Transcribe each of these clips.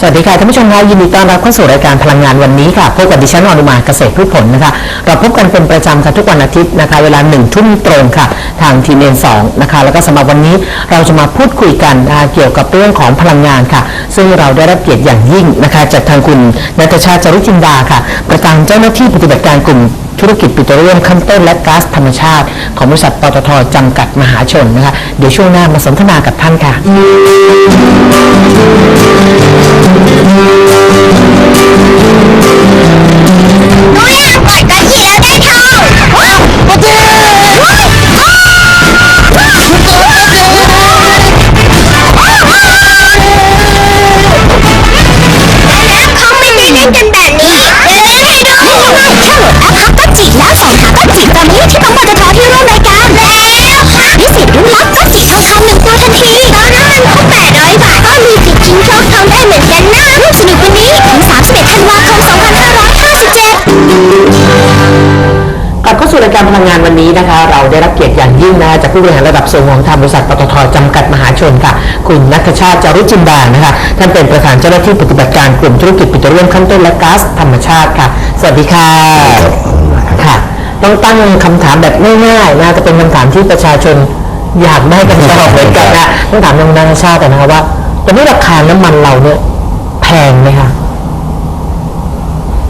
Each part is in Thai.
สวัสดีค่ะท่านผู้ชมคะยินดีต้อนรับเข้าสู่รายการพลังงานวันนี้ค่ะพบกับดิฉันอนุมาเกษตรพืชผลนะคะเราพบกันเป็นประจำค่ะทุกวันอาทิตย์นะคะเวลาหนึ่งทุ่มตรงค่ะ ทางทีเอ็นสองนะคะแล้วก็สำหรับวันนี้เราจะมาพูดคุยกันนะคะเกี่ยวกับเรื่องของพลังงานค่ะ ซึ่งเราได้รับเกียรติอย่างยิ่งนะคะจากทางคุณนัทชาจารุจินดาค่ะ ประธานเจ้าหน้าที่ปฏิบัติการกลุ่มธุรกิจปิโตรเลียมขั้นต้นและก๊าซธรรมชาติ ของบริษัทปตทจำกัดมหาชนนะคะเดี๋ยวช่วงหน้ามาสนทนากับท่านค่ะ กลับเข้าสู่รายการพลังงานวันนี้นะคะ เราได้รับเกียรติอย่างยิ่งนะคะจากผู้บริหารระดับสูงของทางบริษัทปตทจำกัดมหาชนค่ะ คุณนัทชาติจารุจินดานะคะท่านเป็นประธานเจ้าหน้าที่ปฏิบัติการกลุ่มธุรกิจปิโตรเลียมขั้นต้นและก๊าซธรรมชาติค่ะ สวัสดีค่ะค่ะ ต้องตั้งคำถามแบบง่ายๆนะจะเป็นคำถามที่ประชาชนอยากได้กันตลอดเหมือนกันนะต้องถามน้องนัทชาติกันนะคะว่าตอนนี้ราคาน้ำมันเราเนี่ยแพงไหมคะ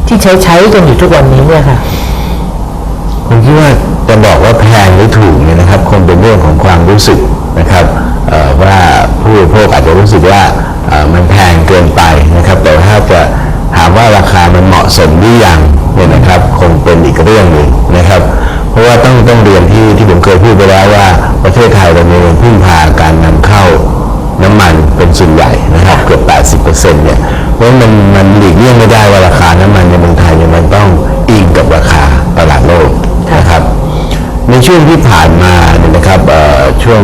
ที่ใช้ใช้กันอยู่ทุกวันนี้เนี่ยค่ะ ผมคิดว่าจะบอกว่าแพงหรือถูกเนี่ยนะครับคงเป็นเรื่องของความรู้สึกนะครับว่าผู้บริโภคอาจจะรู้สึกว่ามันแพงเกินไปนะครับ แต่ถ้าจะถามว่าราคามันเหมาะสมหรือยังเนี่ยนะครับ คงเป็นอีกเรื่องหนึ่งนะครับ เพราะว่าต้องต้องเรียนที่ที่ผมเคยพูดไปแล้วว่าประเทศไทยเราเนี่ยพึ่งพาการนำเข้าน้ำมันเป็นส่วนใหญ่นะครับเกือบ 80%เนี่ยเพราะมันมันหลีกเลี่ยงไม่ได้ว่าราคาน้ำมันในเมืองไทยเนี่ยมันต้องอิงกับราคาตลาดโลก นะครับ ในช่วงที่ผ่านมาเนี่ยนะครับช่วง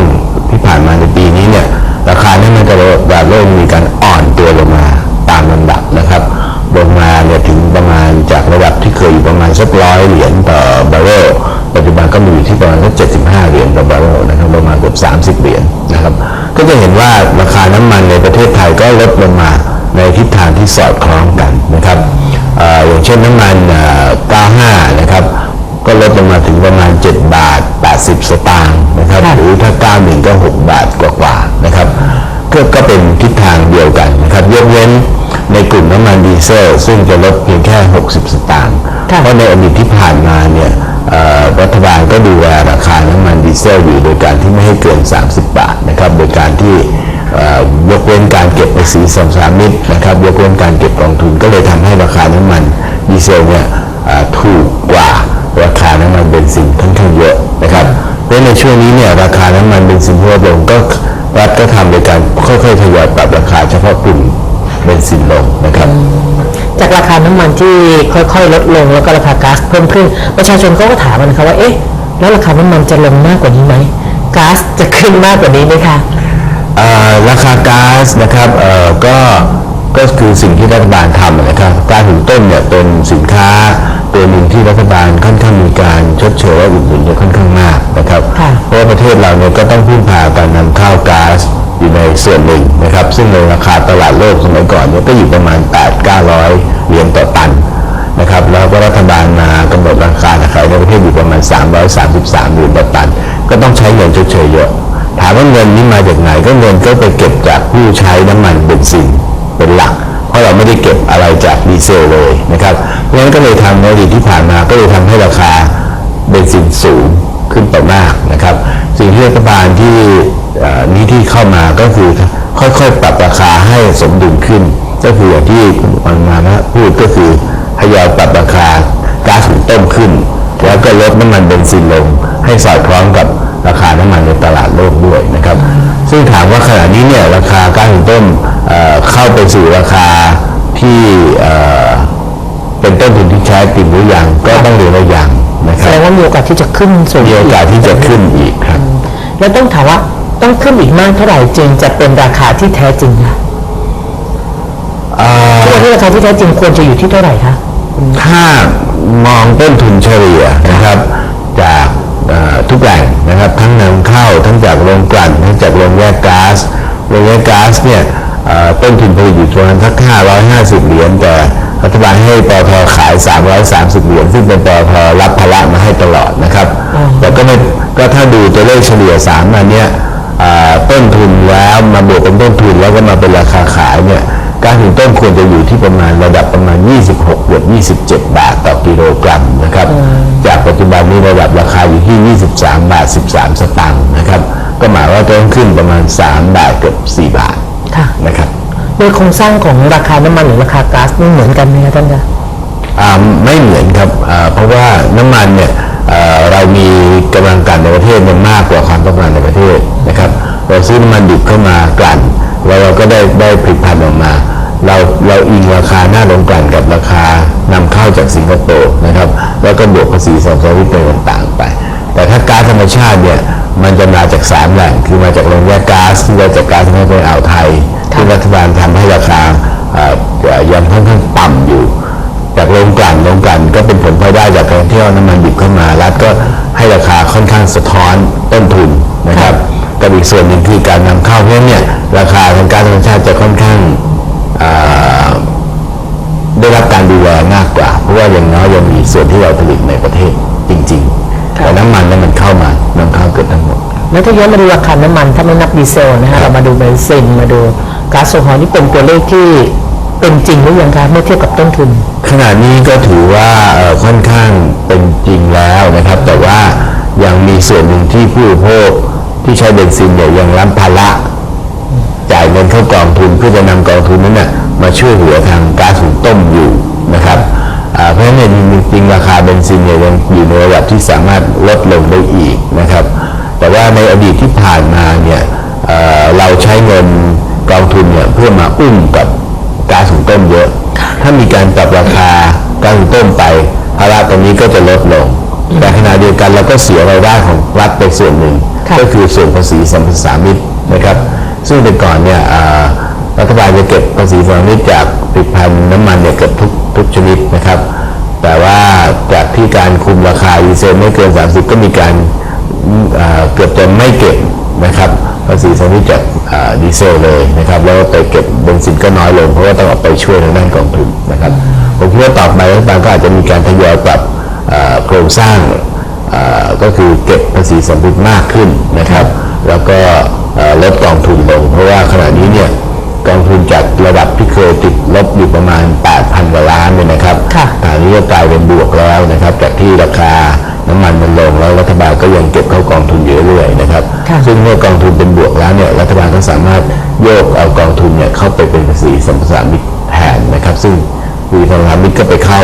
ที่ผ่านมาในปีนี้เนี่ยราคาน้ำมันตลาดโลกมีการอ่อนตัวลงมาตามลำดับนะครับลงมาเนี่ยถึงประมาณจากระดับที่เคยอยู่ประมาณสักร้อยเหรียญต่อบาร์เรลปัจจุบันก็มีอยู่ที่ประมาณสัก75 เหรียญต่อบาร์เรลนะครับประมาณเกือบ 30 เหรียญนะครับ ก็จะเห็นว่าราคาน้ำมันในประเทศไทยก็ลดลงมาในทิศทางที่สอดคล้องกันนะครับออย่างเช่นน้ำมันเอ่อ95 นะครับ ก็ลดลงมาถึงประมาณ 7 บาท 80 สตางค์นะครับค่ะหรือถ้า 91 ก็ 6 บาทกว่าๆนะครับก็ก็เป็นทิศทางเดียวกันนะครับยกเว้นในกลุ่มน้ำมันดีเซลซึ่งจะลดเพียงแค่ 60 สตางค์ค่ะเพราะในอดีตที่ผ่านมาเนี่ยเอ่อรัฐบาลก็ดูแลราคาน้ำมันดีเซลอยู่โดยการที่ไม่ให้เกิน 30 บาทนะครับ โดยการที่เอ่อยกเว้นการเก็บภาษีสัมสามิตนะครับยกเว้นการเก็บกองทุนก็เลยทำให้ราคาน้ำมันดีเซลเนี่ยเอ่อถูกกว่า ราคาน้ำมันเบนซินค่อนข้างเยอะนะครับเพราะในช่วงนี้เนี่ยราคาน้ำมันเบนซินทั่วโลกก็รัฐก็ทำโดยการค่อยๆทยอยปรับราคาเฉพาะกลุ่มเบนซินลงนะครับ จากราคาน้ำมันที่ค่อยๆลดลงแล้วก็ราคาก๊าซเพิ่มขึ้น ประชาชนเขาก็ถามกันนะคะว่าเอ๊ะแล้วราคาน้ำมันจะลงมากกว่านี้ไหมก๊าซจะขึ้นมากกว่านี้ไหมคะเอ่อราคาก๊าซนะครับเอ่อก็ก็คือสิ่งที่รัฐบาลทำนะครับการหุงต้มเนี่ยเป็นสินค้า ตัวหนึ่งที่รัฐบาลค่อนข้างมีการชดเชยและอุดหนุนเนี่ยค่อนข้างมากนะครับค่ะเพราะว่าประเทศเราเนี่ยก็ต้องพึ่งพาการนำเข้าก๊าซอยู่ในส่วนหนึ่งนะครับ ซึ่งในราคาตลาดโลกสมัยก่อนเนี่ยก็อยู่ประมาณ 8 900 เหรียญต่อตันนะครับแล้วก็รัฐบาลมากำหนดราคาขายในประเทศอยู่ประมาณ 333เหรียญต่อตัน ก็ต้องใช้เงินชดเชยเยอะ ถามว่าเงินนี้มาจากไหนก็เงินก็ไปเก็บจากผู้ใช้น้ำมันเบนซินเป็นหลักเพ ราะเราไม่ได้เก็บอะไรจากดีเซลเลยนะครับเพราะฉะนั้นก็เลยทำในอดีตที่ผ่านมาก็เลยทำให้ราคาเบนซินสูงขึ้นไปมากนะครับ สิ่งที่รัฐบาลที่นี้ที่เข้ามาก็คือค่อยๆ ปรับราคาให้สมดุลขึ้น ก็คืออย่างที่คุณอันมานะพูดก็คือทยอยามปรับราคาก๊าซหุงต้มขึ้น แล้วก็ลดน้ำมันเบนซินลง ให้สอดคล้องกับราคาน้ำมันในตลาดโลกด้วยนะครับ ซึ่งถามว่าขณะนี้เนี่ยราคาก๊าซหุงต้ม เอ่อเข้าไปสู่ราคาที่เอ่อเป็นต้นทุนที่ใช้จริงหรือยังก็ต้องเรียนว่ายังนะคแสรับดงว่ามีโอกาสที่จะขึ้นสูงมีโอกาสที่จะขึ้นอีกครับ แล้วต้องถามว่าต้องขึ้นอีกมากเท่าไหร่จึงจะเป็นราคาที่แท้จริงคะเอ่อทุกวันนี้ราคาที่แท้จริงควรจะอยู่ที่เท่าไหร่คะถ้ามองต้นทุนเฉลี่ยนะครับ จากเอ่อทุกแหล่งนะครับ ทั้งนำเข้าทั้งจากโรงกลั่นทั้งจากโรงแยกก๊าซโรงแยกก๊าซเนี่ยเอ่อ ต้นทุนผลิตอยู่ประมาณสัก550 เหรียญแต่รัฐบาลให้ปอทขาย 330 เหรียญซึ่งเป็นปอทรับภาระมาให้ตลอดนะครับ แต่ก็ไม่ก็ถ้าดูตัวเลขเฉลี่ย3อันเนี้ยอ่าต้นทุนแล้วมาบวกเป็นต้นทุนแล้วก็มาเป็นราคาขายเนี่ยการถึงต้นควรจะอยู่ที่ประมาณระดับประมาณ 26เกือบ27 บาทต่อกิโลกรัมนะครับ จากปัจจุบันนี้ระดับราคาอยู่ที่ 23 บาท 13 สตางค์นะครับ ก็หมายว่าต้องขึ้นประมาณ 3 บาทเกือบ 4 บาท ค่ะ นะครับโดยโครงสร้างของราคาน้ำมันหรือราคาก๊าซนี่เหมือนกันไหมคะท่านคะอ่าไม่เหมือนครับอ่าเพราะว่าน้ำมันเนี่ยเอ่อเรามีกำลังการในประเทศเนี่ยมากกว่าความต้องการในประเทศนะครับ เราซื้อน้ำมันดิบเข้ามากลั่นแล้วเราก็ได้ได้ผลิตภัณฑ์ออกมา เราเราอิงราคาหน้าโรงกลั่นกับราคานำเข้าจากสิงคโปร์นะครับ แล้วก็บวกภาษีสัมภาระต่างๆไป แต่ถ้าก๊าซธรรมชาติเนี่ยมันจะมาจากสามแหล่งคือมาจากโรงแยกก๊าซที่มาจากก๊าซในอ่าวไทยที่รัฐบาลทำให้ราคาเอ่อยังค่อนข้างต่ำอยู่ จากโรงกลั่นโรงกลั่นก็เป็นผลพลอยได้จากการที่เอาน้ำมันดิบเข้ามารัฐก็ให้ราคาค่อนข้างสะท้อนต้นทุนนะครับกับอีกส่วนหนึ่งคือการนำเข้าเพราะฉะนั้นเนี่ยราคาทางการธรรมชาติจะค่อนข้างอ่าได้รับการดูแลมากกว่า เพราะว่าอย่างน้อยยังมีส่วนที่เราผลิตในประเทศจริง ๆ แต่น้ำมันเนี่ยมันเข้ามานำเข้าเกือบทั้งหมดแล้วถ้าย้อนมาดูราคาน้ำมันถ้าไม่นับดีเซลนะฮะเรามาดูเบนซินมาดูก๊าซโซฮอล์นี่เป็นตัวเลขที่เป็นจริงหรือยังคะเมื่อเทียบกับต้นทุน ขณะนี้ก็ถือว่าเอ่อค่อนข้างเป็นจริงแล้วนะครับ แต่ว่ายังมีส่วนหนึ่งที่ผู้บริโภคที่ใช้เบนซินเนี่ยยังรับภาระจ่ายเงินเข้ากองทุนเพื่อจะนำกองทุนนั้นน่ะมาช่วยเหลือทางก๊าซหุงต้มอยู่นะครับอ่า เพราะฉะนั้นเนี่ยจริงๆราคาเบนซินเนี่ยยังอยู่ในระดับที่สามารถลดลงได้อีกนะครับ แต่ว่าในอดีตที่ผ่านมาเนี่ยเอ่อเราใช้เงินกองทุนเนี่ยเพื่อมาอุ้มกับก๊าซหุงต้มเยอะ ถ้ามีการปรับราคาก๊าซหุงต้มไปภาระตรงนี้ก็จะลดลง แต่ขณะเดียวกันเราก็เสียรายได้ของรัฐไปส่วนหนึ่งค่ะก็คือส่วนภาษีสัมปทานมิตรนะครับ ซึ่งแต่ก่อนเนี่ยอ่า รัฐบาลจะเก็บภาษีสัมปทานมิจากผลิตภัณฑ์น้ำมันเนี่ยเกือบทุกทุกชนิดนะครับ แต่ว่าจากที่การคุมราคาดีเซลไม่เกิน 30 ก็มีการเกือบจะไม่เก็บนะครับภาษีสัมปทานมิตรจากดีเซลเลยนะครับ แล้วไปเก็บเบนซินก็น้อยลงเพราะว่าต้องเอาไปช่วยทางด้านกองทุนนะครับผมคิดว่าต่อไปรัฐบาลก็อาจจะมีการทยอยปรับโครงสร้างก็คือเก็บภาษีสัมปทานมากขึ้นนะครับ แล้วก็ลดกองทุนลง เพราะว่าขณะนี้เนี่ย กองทุนจากระดับที่เคยติดลบอยู่ประมาณ 8,000กว่าล้านเนี่ยนะครับค่ะตอนนี้ก็กลายเป็นบวกแล้วนะครับจากที่ราคาน้ำมันมันลงแล้วรัฐบาลก็ยังเก็บเข้ากองทุนอยู่เรื่อยๆนะครับค่ะซึ่งเมื่อกองทุนเป็นบวกแล้วเนี่ยรัฐบาลก็สามารถโยกเอากองทุนเนี่ยเข้าไปเป็นภาษีสัมปทานมิตรแทนนะครับ ซึ่งภาษีสัมปทานมิตรก็ไปเข้า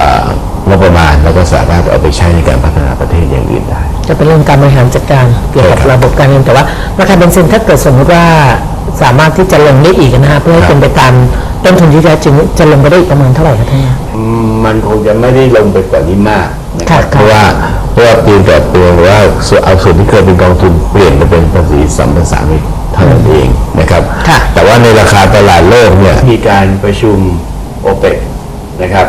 อ่างบประมาณแล้วก็สามารถเอาไปใช้ในการพัฒนาประเทศอย่างอื่นได้ จะเป็นเรื่องการบริหารจัดการเกี่ยวกับใช่ครับระบบการเงินแต่ว่าราคาเบนซินถ้าเกิดสมมติว่า สามารถที่จะลงได้อีกนะฮะเพื่อให้ครับเป็นไปตามต้นทุนที่แท้จริงจะลงไปได้อีกประมาณเท่าไหร่คะท่านคะมันคงจะไม่ได้ลงไปกว่านี้มากนะครับค่ะ เพราะว่าเพราะว่าเพียงแต่เพียงว่าส่วนเอาส่วนที่เคยเป็นกองทุนเปลี่ยนไปเป็นภาษีสัมปทานมิตรเท่านั้นเองนะครับ ค่ะ แต่ว่าในราคาตลาดโลกเนี่ยมีการประชุมโอเปกนะครับ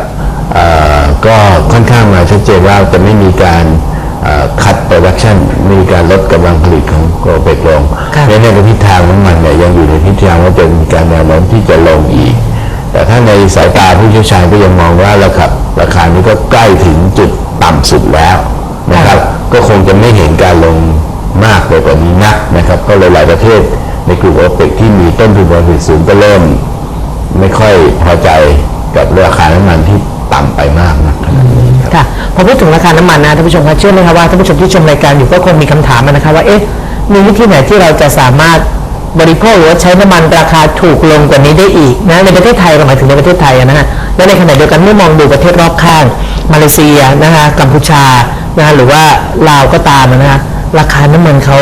เอ่อก็ค่อนข้างมาชัดเจนว่าจะไม่มีการ คัดโปรดักชันไม่มีการลดกำลังผลิตของโอเปกลงค่ะในในทิศทางน้ำมันเนี่ยยังอยู่ในทิศทางว่าจะมีการแนวโน้มที่จะลงอีก แต่ถ้าในสายตาผู้เชี่ยวชาญก็ยังมองว่าราคาราคานี้ก็ใกล้ถึงจุดต่ำสุดแล้วนะครับ ก็คงจะไม่เห็นการลงมากไปกว่านี้นักนะครับ ก็เลยหลายประเทศในกลุ่มโอเปกที่มีต้นทุนการผลิตสูงก็เริ่ม ไม่ค่อยพอใจกับราคาน้ำมันที่ ต่ำไปมากนักขนาดนี้ครับค่ะพอพูดถึงราคาน้ำมันนะท่านผู้ชมคะเชื่อไหมคะว่าท่านผู้ชมที่ชมรายการอยู่ก็คงมีคำถามนะคะว่าเอ๊ะมีวิธีไหนที่เราจะสามารถบริโภคหรือว่าใช้น้ำมันราคาถูกลงกว่านี้ได้อีกนะในประเทศไทยเราหมายถึงในประเทศไทยนะฮะและในขณะเดียวกันเมื่อมองดูประเทศรอบข้าง มาเลเซียนะคะกัมพูชานะคะหรือว่าลาวก็ตามนะคะราคาน้ำมันเขา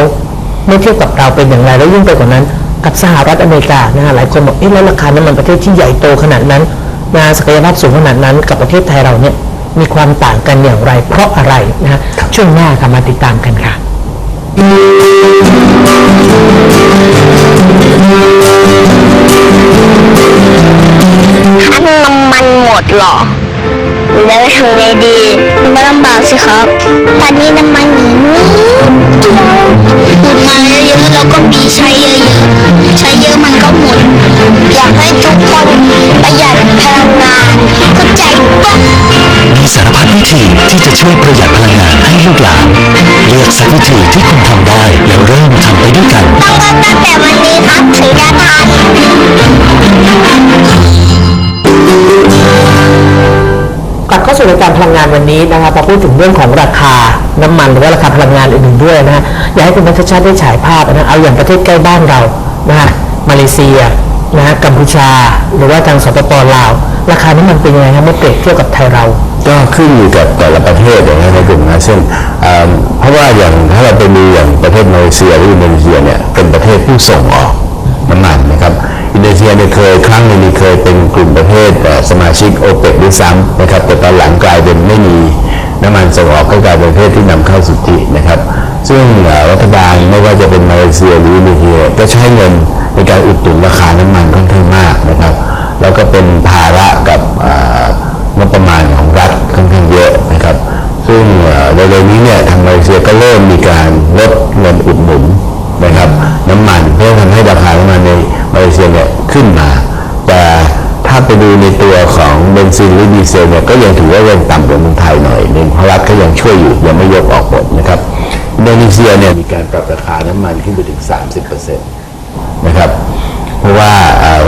เมื่อเทียบกับเราเป็นอย่างไรแล้วยิ่งไปกว่านั้น กับสหรัฐอเมริกานะคะหลายคนบอกเอ๊ะแล้วราคาน้ำมันประเทศที่ใหญ่โตขนาดนั้น นะศักยภาพสูงขนาดนั้นกับประเทศไทยเราเนี่ยมีความต่างกันอย่างไร เพราะอะไรนะฮะช่วงหน้าค่ะมาติดตามกันค่ะถ้าน้ำมันหมดเหรอแล้วทำไงดีไม่ลำบากสิครับ ตอนนี้น้ำมันหนีนิดเดียว ธีที่จะช่วยประหยัดพลังงานให้ลูกหลาน เลือกสักวิธีที่คุณทำได้ แล้วเริ่มทำไปด้วยกัน ต้องเริ่มตั้งแต่วันนี้ครับถึงจะทันกลับเข้าสู่รายการพลังงานวันนี้นะคะพอพูดถึงเรื่องของราคาน้ำมันหรือว่าราคาพลังงานอื่นๆด้วยนะฮะอยากให้คุณนัทชาติได้ฉายภาพนะเอาอย่างประเทศใกล้บ้านเรานะฮะมาเลเซียนะฮะกัมพูชา หรือว่าทางสปปลาว ราคาน้ำมันเป็นยังไงครับเมื่อเปรียบเทียบกับไทยเรา ก็ขึ้นอยู่กับแต่ละประเทศอย่างนี้ยในกลุ่มอาเซียนเพราะว่าอย่างถ้าเราไปดูอย่างประเทศมาเลเซียหรืออินโดนีเซียเนี่ยเป็นประเทศผู้ส่งออกน้ำมันนะครับอินโดนีเซียเนี่ยเคยครั้งหนึงเคยเป็นกลุ่มประเทศเอ่สมาชิกโอเปกด้วยซ้ำนะครับแต่ตอนหลังกลายเป็นไม่มีน้ำมันส่งออกก็กลายเป็นประเทศที่นำเข้าสุทธินะครับ ซึ่งรัฐบาลไม่ว่าจะเป็นมาเลเซียหรืออินโดนีเซียก็ใช้เงินในการอุดหนุนราคาน้ำมันค่อนข้างมากนะครับ แล้วก็เป็นภาระกับงบประมาณของรัฐ ซึ่งเอ่อเร็วๆนี้เนี่ยทางมาเลเซียก็เริ่มมีการลดเงินอุดหนุนนะครับน้ำมันเพื่อทำให้ราคาน้ำมันในมาเลเซียเนี่ยขึ้นมา แต่ถ้าไปดูในตัวของเบนซินหรือดีเซลเนี่ยก็ยังถือว่ายังต่ำกว่าเมืองไทยหน่อยหนึงเพราะรัฐก็ยังช่วยอยู่ยังไม่ยกออกหมดนะครับอินโดนีเซียเนี่ยมีการปรับราคาน้ำมันขึ้นไปถึง 30%นะครับเพราะว่า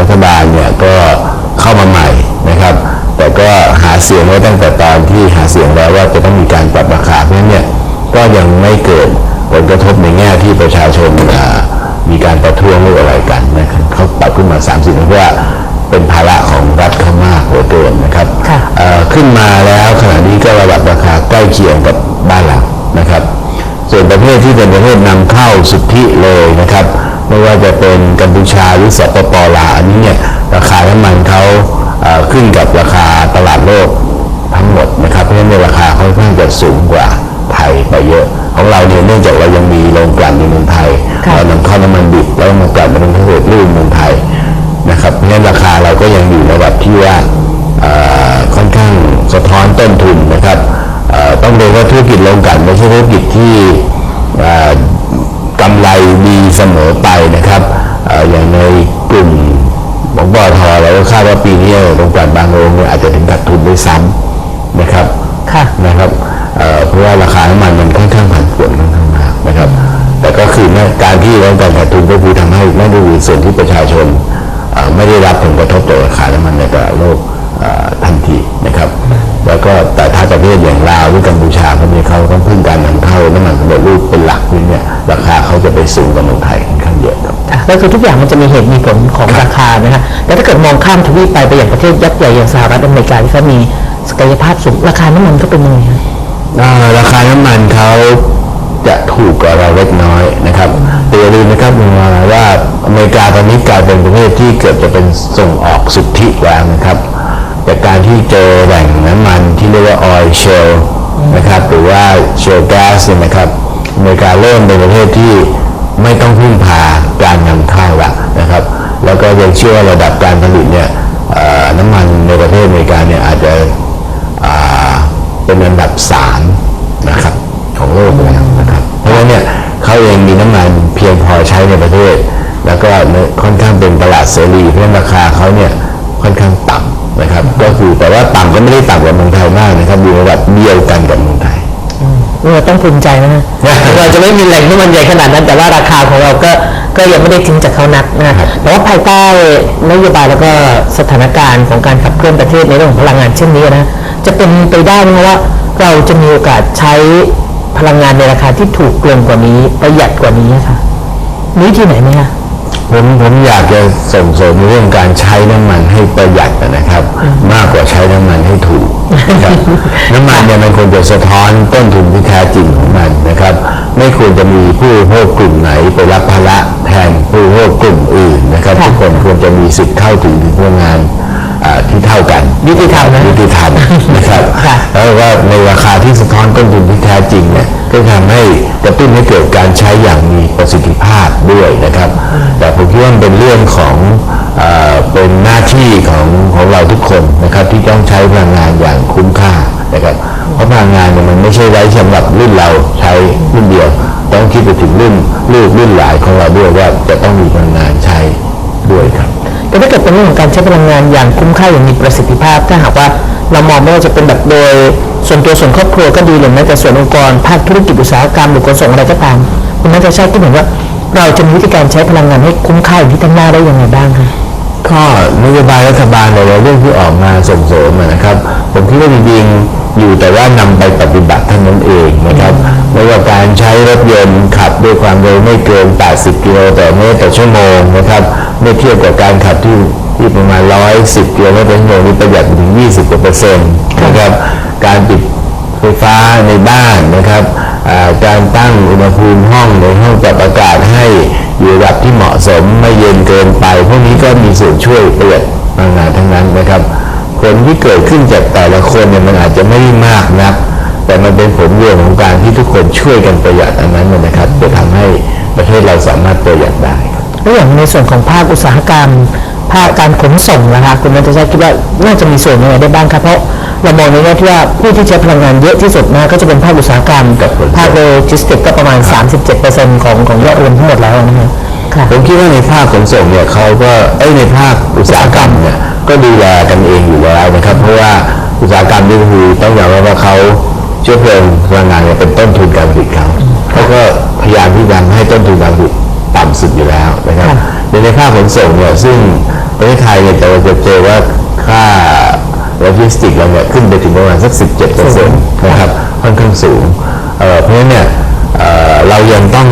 รัฐบาลเนี่ยก็เข้ามาใหม่ นะครับ แต่ก็หาเสียงไว้ตั้งแต่ตอนที่หาเสียงแล้วว่าจะต้องมีการปรับราคาเพราะฉะนั้นเนี่ยก็ยังไม่เกิดผลกระทบในแง่ที่ประชาชนเอ่อมีการประท้วงหรืออะไรกันนะครับเขาปรับขึ้นมา 30เพราะว่าเป็นภาระของรัฐเขามากเหลือเกินนะครับค่ะเอ่อขึ้นมาแล้วขณะนี้ก็ระดับราคาใกล้เคียงกับบ้านเรานะครับ ส่วนประเทศที่เป็นประเทศนำเข้าสุทธิเลยนะครับ ไม่ว่าจะเป็นกัมพูชาหรือสปปลาวอันนี้เนี่ยราคาน้ำมันเขาเอ่อ ขึ้นกับราคาตลาดโลกทั้งหมดนะครับ เพราะฉะนั้นเนยราคาค่อนข้างจะสูงกว่าไทยไปเยอะ ของเราเนี่ยเนื่องจากเรายังมีโรงกลั่นในเมืองไทยค่ะเรานำเข้าน้ำมันดิบแล้วมากลั่นเป็นประเทศรูปเมืองไทยนะครับเพราะฉะนั้นราคาเราก็ยังอยู่ในระดับที่ว่าเอ่อค่อนข้างสะท้อนต้นทุนนะครับเอ่อต้องเรียนว่าธุรกิจโรงกลั่นไม่ใช่ธุรกิจที่เอ่อกำไรดีเสมอไปนะครับเอ่ออย่างในกลุ่ม ของบอทอเราก็คาดว่าปีนี้โรงกลั่นบางโรงเนี่ยอาจจะถึงขาดทุนด้วยซ้ำนะครับค่ะนะครับเอ่อเพราะว่าราคาน้ำมันมันค่อนข้างผันผวนค่อนข้างมากนะครับ แต่ก็คือเนี่ยการที่โรงกลั่นขาดทุนก็คือทำให้นั่นก็คือส่วนที่ประชาชนเอ่อไม่ได้รับผลกระทบต่อราคาน้ำมันในตลาดโลกเอ่อทันทีนะครับ แล้วก็แต่ถ้าประเทศอย่างลาวหรือกัมพูชาเขาเนี่ยเขาต้องพึ่งการนำเข้าน้ำมันสำเร็จรูปเป็นหลักนี่เนี่ยราคาเขาจะไปสูงกว่าเมืองไทย ก็คือทุกอย่างมันจะมีเหตุมีผลของราคานะฮะแต่ถ้าเกิดมองข้ามทวีปไปไปอย่างประเทศยักษ์ใหญ่อย่างสหรัฐอเมริกาที่เขามีศักยภาพสูงราคาน้ำมันก็เป็นยังไงราคาน้ำมันเขาจะถูกกว่าเราเล็กน้อยนะครับแต่อย่าลืมนะครับมาว่าอเมริกาตอนนี้กลายเป็นประเทศที่เกือบจะเป็นส่งออกสุทธิแล้วนะครับจากการที่เจอแหล่งน้ำมันที่เรียกว่าออยเชลนะครับหรือว่าเชลแก๊สเนี่ยนะครับอเมริกาเริ่มเป็นประเทศที่ไม่ต้องพึ่งพา การนำเข้าละนะครับ แล้วก็ยังเชื่อว่าระดับการผลิตเนี่ยน้ำมันในประเทศอเมริกาเนี่ยอาจจะเป็นอันดับสามนะครับของโลกแล้วนะครับ เพราะฉะนั้นเนี่ยเขาเองมีน้ำมันเพียงพอใช้ในประเทศ แล้วก็ค่อนข้างเป็นตลาดเสรีเพราะราคาเขาเนี่ยค่อนข้างต่ำนะครับ ก็คือแต่ว่าต่ำก็ไม่ได้ต่ำกว่าเมืองไทยมากนะครับอยู่ระดับเดียวกันกับเมืองไทย เราต้องภูมิใจนะฮะเราจะไม่มีแหล่งน้ำมันใหญ่ขนาดนั้น แต่ว่าราคาของเราก็ก็ยังไม่ได้ทิ้งจากเขานักนะแต่ว่าภายใต้นโยบายแล้วก็สถานการณ์ของการขับเคลื่อนประเทศในเรื่องของพลังงานเช่นนี้นะจะเป็นไปได้ไหมว่าเราจะมีโอกาสใช้พลังงานในราคาที่ถูกลงกว่านี้ประหยัดกว่านี้ค่ะมีวิธีไหนไหมคะ ผมผมอยากจะส่งเสริมเรื่องการใช้น้ำมันให้ประหยัดนะครับ มากกว่าใช้น้ำมันให้ถูกนะครับน้ำมันเนี่ยมันควรจะสะท้อนต้นทุนที่แท้จริงของมันนะครับ ไม่ควรจะมีผู้บริโภคกลุ่มไหนไปรับภาระแทนผู้บริโภคกลุ่มอื่นนะครับค่ะทุกคนควรจะมีสิทธิ์เข้าถึงพลังงานอ่า ที่เท่ากันยุติธรรมนะยุติธรรมนะครับค่ะแล้วก็ในราคาที่สะท้อนต้นทุนที่แท้จริงเนี่ยก็ทำให้กระตุ้นให้เกิดการใช้อย่างมีประสิทธิภาพด้วยนะครับ แต่ผมคิดว่ามันเป็นเรื่องของเออเป็นหน้าที่ของของเราทุกคนนะครับที่ต้องใช้พลังงานอย่างคุ้มค่านะครับเพราะพลังงานเนี่ยมันไม่ใช่ไว้สำหรับรุ่นเราใช้รุ่นเดียว ต้องคิดไปถึงรุ่นลูกรุ่นหลานของเราด้วยว่าจะต้องมีพลังงานใช้ด้วยครับ แต่ถ้าเกิดเป็นเรื่องของการใช้พลังงานอย่างคุ้มค่าอย่างมีประสิทธิภาพ ถ้าหากว่าเรามองไม่ว่าจะเป็นแบบโดย ส่วนตัวส่วนครอบครัวก็ดีหรือแม้แต่ส่วนองค์กรภาคธุรกิจอุตสาหกรรมหรือขนส่งอะไรก็ตามคุณนัทชาติคิดเห็นว่าเราจะมีวิธีการใช้พลังงานให้คุ้มค่าอย่างที่ท่านว่าได้อยังไงบ้างคะก็นโยบายรัฐบาลในหลาเรื่องที่ออกมาส่งเสริมนะครับ ผมคิดว่าจริงๆ อยู่แต่ว่านำไปปฏิบัติเท่านั้นเองนะครับไม่ว่าการใช้รถยนต์ขับด้วยความเร็วไม่เกิน 80 กิโลต่อเมตรต่อชั่วโมงนะครับเมื่อเทียบกับการขับที่ที่ประมาณ 110 กิโลเมตรต่อชั่วโมงนี่ประหยัดไปถึง 20กว่าเปอร์เซ็นต์นะครับการปิดไฟฟ้าในบ้านนะครับอ่าการตั้งอุณหภูมิห้องในห้องปรับอากาศให้อยู่ระดับที่เหมาะสมไม่เย็นเกินไป พวกนี้ก็มีส่วนช่วยประหยัดพลังงานทั้งนั้นนะครับ ผลที่เกิดขึ้นจากแต่ละคนเนี่ยมันอาจจะไม่ได้มากนัก แต่มันเป็นผลรวมของการที่ทุกคนช่วยกันประหยัดอันนั้นนะนะครับจะทำให้ประเทศเราสามารถประหยัดได้ครับแล้วอย่างในส่วนของภาคอุตสาหกรรม ภาคการขนส่งนะคะคุณนัทชัยคิดว่าน่าจะมีส่วนยังไงได้บ้างครับเพราะเรามองในแง่ที่ว่าผู้ที่ใช้พลังงานเยอะที่สุดนะก็จะเป็นภาคอุตสาหกรรมครับผมภาคโลจิสติกส์ก็ประมาณ 37%ของของยอดรวมทั้งหมดแล้วนะฮะค่ะผมคิดว่าในภาคขนส่งเนี่ยเขาก็เอ้ยในภาคอุตสาหกรรมเนี่ย ก็ดูแลกันเองอยู่แล้วนะครับ เพราะว่าอุตสาหกรรมนี่คือต้องยอมรับว่าเขาเชื้อเพลิงพลังงานเนี่ยเป็นต้นทุนการผลิตเขาเขาก็พยายามที่จะให้ต้นทุนการผลิตต่ำสุดอยู่แล้วนะครับในในภาขนส่งเนี่ยซึ่งประเทศไทยเนี่ยเราจะเจอว่าค่าโลจิสติกส์เราเนี่ยขึ้นไปถึงประมาณสัก 17เปอร์เซ็นต์นะครับค่อนข้างสูงเเพราะฉะนั้นเนี่ยเเรายังต้อง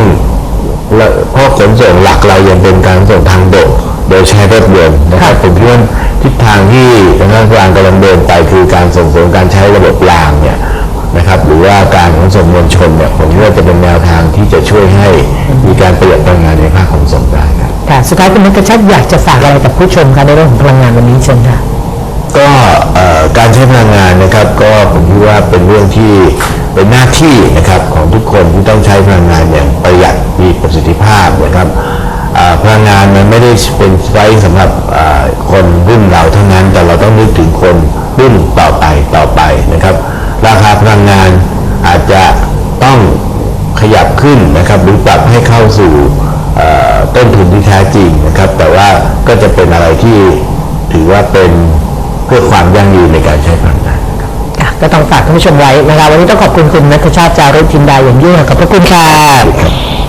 เพราะขนส่งหลักเรายังเป็นการขนส่งทางบก โดยใช้รถยนต์นะครับผมคิดว่าทิศทางที่ทางรัฐบาลกำลังเดินไปคือการส่งเสริมการใช้ระบบรางเนี่ยนะครับหรือว่าการขนส่งมวลชนเนี่ยผมคิดว่าจะเป็นแนวทางที่จะช่วยให้มีการประหยัดพลังงานในภาคขนส่งได้ครับค่ะสุดท้ายคุณนัทชัยอยากจะฝากอะไรกับผู้ชมคะในเรื่องของพลังงานวันนี้เชิญค่ะก็เอ่อการใช้พลังงานนะครับ ก็ผมคิดว่าเป็นเรื่องที่เป็นหน้าที่นะครับของทุกคนที่ต้องใช้พลังงานอย่างประหยัดมีประสิทธิภาพนะครับอ่า พลังงานมันไม่ได้เป็นไว้สำหรับอ่าคนรุ่นเราเท่านั้น แต่เราต้องนึกถึงคนรุ่นต่อไปต่อไปนะครับ ราคาพลังงานอาจจะต้องขยับขึ้นนะครับหรือปรับให้เข้าสู่เอ่อต้นทุนที่แท้จริงนะครับ แต่ว่าก็จะเป็นอะไรที่ถือว่าเป็นเพื่อความยั่งยืนในการใช้พลังงานนะครับค่ะก็ต้องฝากท่านผู้ชมไว้นะคะวันนี้ต้องขอบคุณคุณนัทชาติจารุจินดาอย่างยิ่งค่ะขอบพระคุณค่ะ